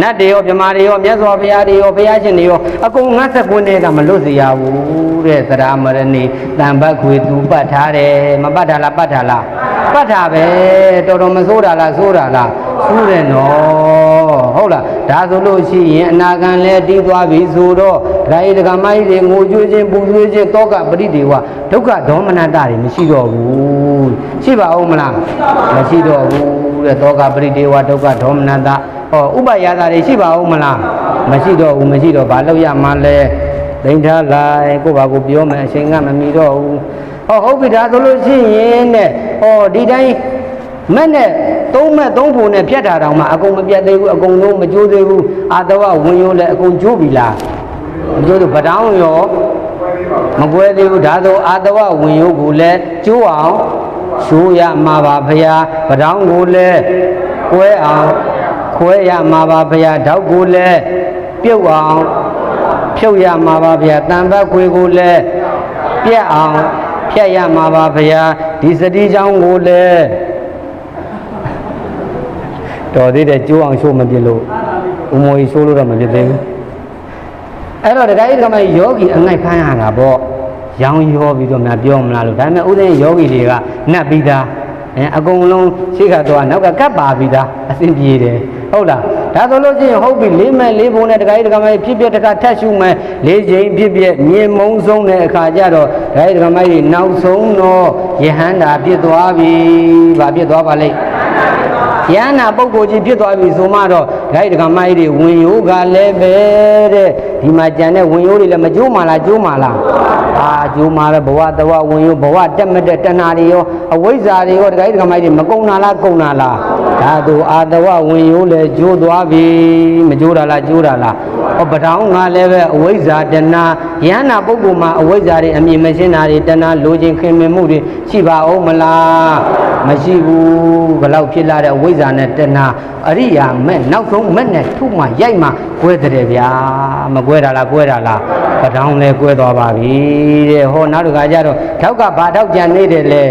နတ်တွေရောမြမာတွေရောမြတ်စွာဘုရားတွေရောဘုရားရှင်တွေရောအကုန်ငတ်ဆက်ကွင်းတွေကမလွတ်စေရဘူးတဲ့သရမရဏီတန်ဘတ်ခွေသူပတ်ထားတယ်မပတ်ထားလားပတ်ထားလားပတ်ထားပဲတော်တော်မဆိုးတာလားဆိုးတာလားဆိုးတယ်နော်ဟုတ်လားဒါဆိုလို့ရှိရင်အနာဂံလဲတီးသွားပြီဆိုတော့ဒကာကြီးဒကာမကြီးတွေငိုကြွေးခြင်းပူကြွေးခြင်းတောကပရိဒေဝဒုက္ခဒေါမနတတွေမရှိတော့ဘူးရှိပါဦးမလားမရှိတော့ဘူးတဲ့တောကပရိဒေဝဒုက္ခဒေါမနတ ဟောဥပယတာတွေရှိပါဦးမလားမရှိတော့ဘူးမရှိတော့ဘာလို့ရမှလဲသိမ့်ထားလိုက်ကိုယ့်ဘာကိုပြောမယ်အချိန်ကမမီတော့ဘူးဟောဟုတ်ပြီဒါဆိုလို့ရှိရင်တဲ့ဟောဒီတိုင်းမက်နဲ့သုံးမက်သုံးဖို့နဲ့ဖြတ်တာတောင်မှအကုန်မပြတ်သေးဘူးအကုန်လုံးမကျိုးသေးဘူးအာတဝဝင်ရိုးလည်းအကုန်ကျိုးပြီလားမကျိုးသေးဗတောင်းရောမကွဲသေးဘူးဒါဆိုအာတဝဝင်ရိုးကိုလည်းကျိုးအောင်ရှိုးရမှာပါဖရာဗတောင်းကိုလည်းကွဲအောင် ခွဲရမှာပါဖရာဓောက်ကိုလည်းပြုတ်အောင်ဖြုတ်ရမှာပါဖရာတန်ဘက်ခွေကိုလည်းပြက်အောင်ဖြတ်ရမှာပါဖရာဒီစတိချောင်းကိုလည်းတော်သေးတယ်ကျိုးအောင်ရှိုးမပြစ်လို့ဥမောကြီးရှိုးလို့တော့မပြစ်သေးဘူးအဲ့တော့တခါကြီးတခါမကြီးယောဂီအငိုက်ဖမ်းရတာပေါ့ရောင်းရောပြီးတော့များပြောမလားလို့ဒါပေမဲ့ဥဒင်းယောဂီတွေကနှက်ပြီးသား အဲအကုန်လုံးရှိခါတော့နောက်ကကပ်ပါပြီးသားအဆင်ပြေတယ်ဟုတ်လားဒါဆိုလို့ချင်းဟုတ်ပြီလေးမဲ့လေးဘုံနဲ့တခါကြီးတခါမကြီးဖြစ်ဖြစ်တခါထက်ရှုမဲ့လေးချိန်ဖြစ်ဖြစ်မြင်မုံဆုံးတဲ့အခါကျတော့တခါကြီးတခါမကြီးနောက်ဆုံးတော့ယဟန္တာပြစ်သွားပြီဗာပြစ်သွားပါလိမ့်ယန္နာပုဂ္ဂိုလ်ကြီးဖြစ်သွားပြီဆိုမှတော့ဒိုက်ဒကမကြီးတွေဝင်ယိုးကလည်းပဲတဲ့ဒီမှာကြံတဲ့ဝင်ယိုးတွေလည်းမကျိုးမှလားကျိုးမှလား အာကျိုးမှပဲဘဝတဝဝင်ယိုးဘဝတက်မတက်တဏှာတွေရောအဝိဇ္ဇာတွေရောဒိုက်ဒကမကြီးတွေမကုံနာလားကုံနာလားဒါသူအာတဝဝင်ယိုးလည်းကျိုးသွားပြီမကျိုးတာလားကျိုးတာလားဟော ပထောင်ကလည်းပဲအဝိဇ္ဇာတဏှာယန္နာပုဂ္ဂိုလ်မှာအဝိဇ္ဇာတွေအမြင်မရှင်းတာတွေတဏှာလိုချင်ခင်မင်မှုတွေရှိပါအောင်မလားမရှိဘူးဘလောက်ဖြစ်လာတဲ့အဝိဇ္ဇာနဲ့တဏှာအရိယာမဲ့နောက်ဆုံးမဲ့နဲ့ထုမှရိုက်မှကွဲတဲ့ဗျာမကွဲတာလားကွဲတာလားပထောင်လဲကွဲသွားပါပြီတဲ့ဟောနောက်တစ်ခါကျတော့ထောက်ကဘာထောက်ကြံနေတယ်လဲ